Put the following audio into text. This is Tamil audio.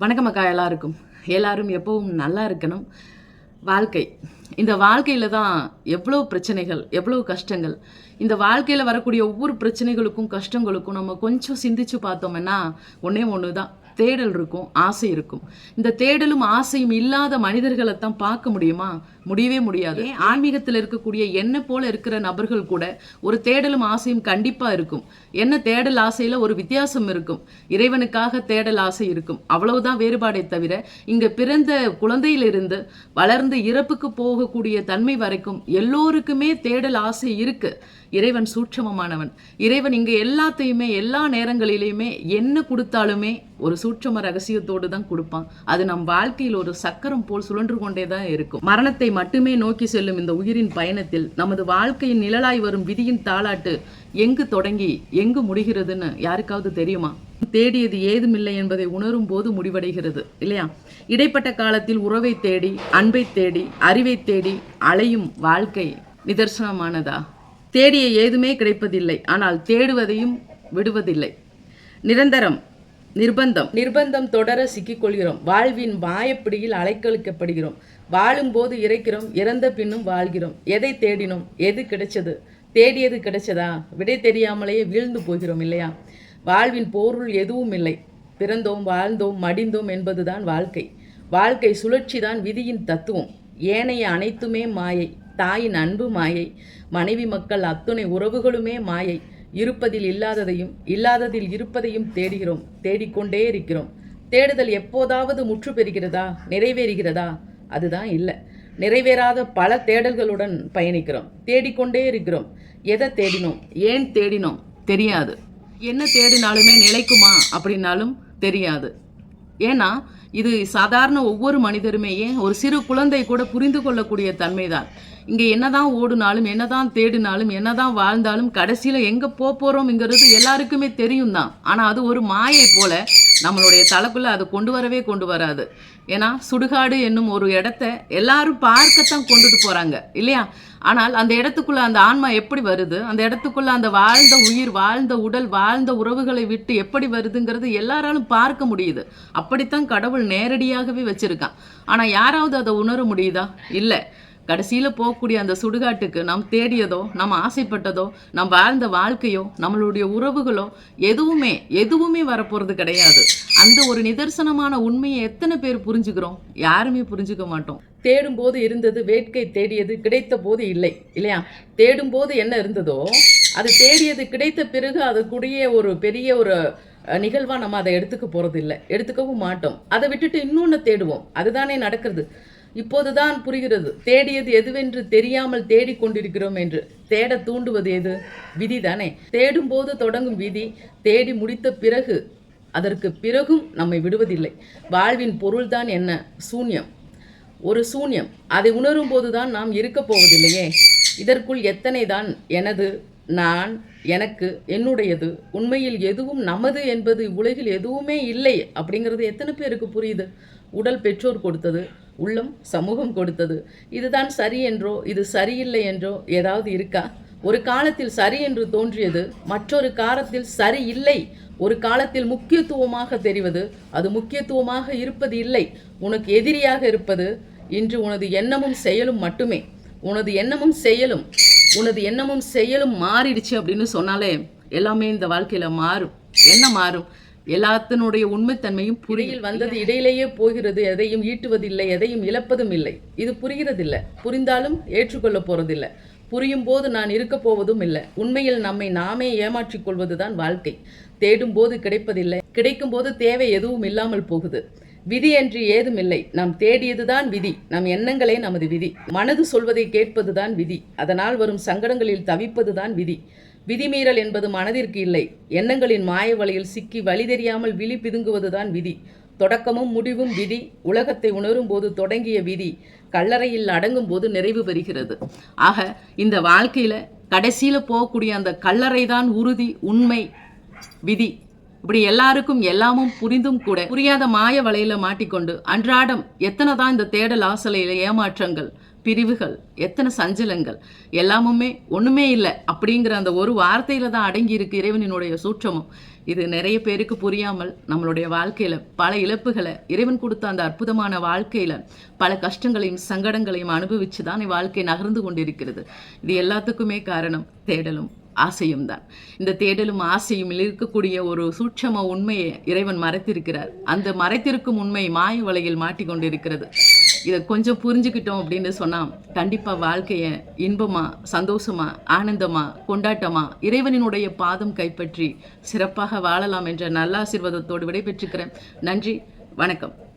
வணக்கம் அக்கா எல்லாருக்கும். எல்லாரும் எப்பவும் நல்லா இருக்கணும். வாழ்க்கை. இந்த வாழ்க்கையில் தான் எவ்வளோ பிரச்சனைகள் எவ்வளோ கஷ்டங்கள். இந்த வாழ்க்கையில் வரக்கூடிய ஒவ்வொரு பிரச்சனைகளுக்கும் கஷ்டங்களுக்கும் நம்ம கொஞ்சம் சிந்திச்சு பார்த்தோம்னா ஒன்றே ஒன்று தான் தேடல் இருக்கும் ஆசை இருக்கும். இந்த தேடலும் ஆசையும் இல்லாத மனிதர்களை தான் பார்க்க முடியுமா? முடியவே முடியாது. ஆன்மீகத்தில் இருக்கக்கூடிய என்ன போல இருக்கிற நபர்கள் கூட ஒரு தேடலும் ஆசையும் கண்டிப்பாக இருக்கும். என்ன தேடல் ஆசையில் ஒரு வித்தியாசம் இருக்கும். இறைவனுக்காக தேடல் ஆசை இருக்கும். அவ்வளவுதான் வேறுபாடே தவிர இங்கே பிறந்த குழந்தையிலிருந்து வளர்ந்து இறப்புக்கு போகக்கூடிய தன்மை வரைக்கும் எல்லோருக்குமே தேடல் ஆசை இருக்கு. இறைவன் சூட்சமமானவன். இறைவன் இங்கே எல்லாத்தையுமே எல்லா நேரங்களிலையுமே என்ன கொடுத்தாலுமே ஒரு சூட்சம ரகசியத்தோடு தான் கொடுப்பான். அது நம் வாழ்க்கையில் ஒரு சக்கரம் போல் சுழன்று கொண்டே தான் இருக்கும். மரணத்தை மட்டுமே நோக்கி செல்லும் இந்த உயிரின் பயணத்தில் நமது வாழ்க்கையின் நிழலாய் வரும் விதியின் தாளாட்டு எங்கு தொடங்கி எங்கு முடிகிறதுன்னு யாருக்காவது தெரியுமா? தேடியது ஏதுமில்லை என்பதை உணரும் போது முடிவடைகிறது இல்லையா? இடைப்பட்ட காலத்தில் உறவை தேடி அன்பை தேடி அறிவை தேடி அலையும் வாழ்க்கை நிதர்சனமானதா? தேடிய ஏதுமே கிடைப்பதில்லை. ஆனால் தேடுவதையும் விடுவதில்லை. நிரந்தரம் நிர்பந்தம். நிர்பந்தம் தொடர சிக்கிக்கொள்கிறோம். வாழ்வின் மாயப்பிடியில் அலைக்கழிக்கப்படுகிறோம். வாழும்போது இறைக்கிறோம் இறந்த பின்னும் வாழ்கிறோம். எதை தேடினோம்? எது கிடைச்சது? தேடியது கிடைச்சதா? விடை தெரியாமலேயே வீழ்ந்து போகிறோம் இல்லையா? வாழ்வின் பொருள் எதுவும் இல்லை. பிறந்தோம் வாழ்ந்தோம் மடிந்தோம் என்பதுதான் வாழ்க்கை. வாழ்க்கை சுழற்சி தான் விதியின் தத்துவம். ஏனைய அனைத்துமே மாயை. தாயின் அன்பு மாயை மனைவி மக்கள் அத்துணை உறவுகளுமே மாயை. இருப்பதில் இல்லாததையும் இல்லாததில் இருப்பதையும் தேடுகிறோம் தேடிக்கொண்டே இருக்கிறோம். தேடுதல் எப்போதாவது முற்று பெறுகிறதா நிறைவேறுகிறதா? அதுதான் இல்லை. நிறைவேறாத பல தேடல்களுடன் பயணிக்கிறோம் தேடிக்கொண்டே இருக்கிறோம். எதை தேடினோம்? ஏன் தேடினோம்? தெரியாது. என்ன தேடினாலுமே நிலைக்குமா அப்படின்னாலும் தெரியாது. ஏன்னா இது சாதாரண ஒவ்வொரு மனிதருமே ஏன்? ஒரு சிறு குழந்தை கூட புரிந்து கொள்ளக்கூடிய தன்மைதான். இங்கே என்னதான் ஓடினாலும் என்னதான் தேடினாலும் என்னதான் வாழ்ந்தாலும் கடைசியில் எங்கே போக போகிறோம்ங்கிறது எல்லாருக்குமே தெரியும் தான் ஆனால் அது ஒரு மாயை போல நம்மளுடைய தலைக்குள்ளே அதை கொண்டு வரவே கொண்டு வராது. ஏன்னா சுடுகாடு என்னும் ஒரு இடத்த எல்லாரும் பார்க்கத்தான் கொண்டுட்டு போகிறாங்க இல்லையா? ஆனால் அந்த இடத்துக்குள்ள அந்த ஆன்மா எப்படி வருது? அந்த இடத்துக்குள்ள அந்த வாழ்ந்த உயிர் வாழ்ந்த உடல் வாழ்ந்த உறவுகளை விட்டு எப்படி வருதுங்கிறது எல்லாராலும் பார்க்க முடியுது. அப்படித்தான் கடவுள் நேரடியாகவே வச்சிருக்கான். ஆனால் யாராவது அதை உணர முடியுதா? இல்லை. கடைசியில் போகக்கூடிய அந்த சுடுகாட்டுக்கு நாம் தேடியதோ நம்ம ஆசைப்பட்டதோ நாம் வாழ்ந்த வாழ்க்கையோ நம்மளுடைய உறவுகளோ எதுவுமே எதுவுமே வரப்போகிறது கிடையாது. அந்த ஒரு நிதர்சனமான உண்மையை எத்தனை பேர் புரிஞ்சுக்கிறோம்? யாருமே புரிஞ்சுக்க மாட்டோம். தேடும் போது இருந்தது வேட்கை தேடியது கிடைத்த போது இல்லை இல்லையா? தேடும் போது என்ன இருந்ததோ அது தேடியது கிடைத்த பிறகு அதுக்குடைய ஒரு பெரிய ஒரு நிகழ்வாக நம்ம அதை எடுத்துக்க போகிறது இல்லை எடுத்துக்கவும் மாட்டோம். அதை விட்டுட்டு இன்னொன்று தேடுவோம். அதுதானே நடக்கிறது. இப்போதுதான் புரிகிறது. தேடியது எதுவென்று தெரியாமல் தேடிக்கொண்டிருக்கிறோம் என்று. தேட தூண்டுவது எது? விதி தானே தேடும் போது தொடங்கும் விதி. தேடி முடித்த பிறகு அதற்கு பிறகும் நம்மை விடுவதில்லை. வாழ்வின் பொருள்தான் என்ன? சூன்யம். ஒரு சூன்யம். அதை உணரும் போதுதான் நாம் இருக்கப் போவதில்லையே. இதற்குள் எத்தனை தான் எனது நான் எனக்கு என்னுடையது? உண்மையில் எதுவும் நமது என்பது உலகில் எதுவுமே இல்லை. அப்படிங்கிறது எத்தனை பேருக்கு புரியுது? உடல் பெற்றோர் கொடுத்தது. உள்ளம் சமூகம் கொடுத்தது. இதுதான் சரி என்றோ இது சரியில்லை என்றோ ஏதாவது இருக்கா? ஒரு காலத்தில் சரி என்று தோன்றியது மற்றொரு காலத்தில் சரி இல்லை. ஒரு காலத்தில் முக்கியத்துவமாக தெரிவது அது முக்கியத்துவமாக இருப்பது இல்லை. உனக்கு எதிரியாக இருப்பது இன்று உனது எண்ணமும் செயலும் மட்டுமே. உனது எண்ணமும் செயலும் உனது எண்ணமும் செயலும் மாறிடுச்சு அப்படின்னு சொன்னாலே எல்லாமே இந்த வாழ்க்கையில் மாறும். என்ன மாறும்? எல்லாத்தினுடைய உண்மைத்தன்மையும் புரியில் வந்தது இடையிலேயே போகிறது எதையும் ஈட்டுவதில்லை எதையும் இழப்பதும் இல்லை. இது புரிகிறதில்லை. புரிந்தாலும் ஏற்றுக்கொள்ள போறதில்லை. புரியும் போது நான் இருக்க போவதும் இல்லை. உண்மையில் நம்மை நாமே ஏமாற்றிக் கொள்வதுதான் வாழ்க்கை. தேடும் போது கிடைப்பதில்லை. கிடைக்கும் போது தேவை எதுவும் இல்லாமல் போகுது. விதி என்று ஏதும் இல்லை. நாம் தேடியதுதான் விதி. நம் எண்ணங்களே நமது விதி. மனது சொல்வதை கேட்பதுதான் விதி. அதனால் வரும் சங்கடங்களில் தவிப்பதுதான் விதி. விதிமீறல் என்பது மனதிற்கு இல்லை. எண்ணங்களின் மாய வழியில் சிக்கி வழி தெரியாமல் விழி பிதுங்குவதுதான் விதி. தொடக்கமும் முடிவும் விதி. உலகத்தை உணரும் போது தொடங்கிய விதி. கல்லறையில் அடங்கும் போது நிறைவு பெறுகிறது. ஆக இந்த வாழ்க்கையில கடைசியில் போகக்கூடிய அந்த கல்லறை தான் உறுதி உண்மை விதி. இப்படி எல்லாருக்கும் எல்லாமும் புரிந்தும் கூட புரியாத மாய வலையில மாட்டிக்கொண்டு அன்றாடம் எத்தனை தான் இந்த தேடல் ஆசலையில ஏமாற்றங்கள். பிரிவுகள் எத்தனை சஞ்சலங்கள் எல்லாமுமே ஒன்றுமே இல்லை அப்படிங்கிற அந்த ஒரு வார்த்தையில் தான் அடங்கி இருக்கு இறைவனினுடைய சூற்றமும் இது நிறைய பேருக்கு புரியாமல் நம்மளுடைய வாழ்க்கையில் பல இழப்புகளை இறைவன் கொடுத்த அந்த அற்புதமான வாழ்க்கையில் பல கஷ்டங்களையும் சங்கடங்களையும் அனுபவித்து தான் வாழ்க்கை நகர்ந்து கொண்டிருக்கிறது. இது எல்லாத்துக்குமே காரணம் தேடலும். ஆசையும் தான். இந்த தேடலும் ஆசையும் இருக்கக்கூடிய ஒரு சூட்சம உண்மையை இறைவன் மறைத்திருக்கிறார். அந்த மறைத்திருக்கும் உண்மை மாய வலையில் மாட்டிக்கொண்டு இருக்கிறது இதை கொஞ்சம் புரிஞ்சுக்கிட்டோம் அப்படின்னு சொன்னால் கண்டிப்பாக வாழ்க்கையை இன்பமாக சந்தோஷமாக ஆனந்தமாக கொண்டாட்டமாக இறைவனினுடைய பாதம் கைப்பற்றி சிறப்பாக வாழலாம் என்ற நல்ல ஆசீர்வாதத்தோடு விடைபெற்றுக்கிறேன். நன்றி வணக்கம்.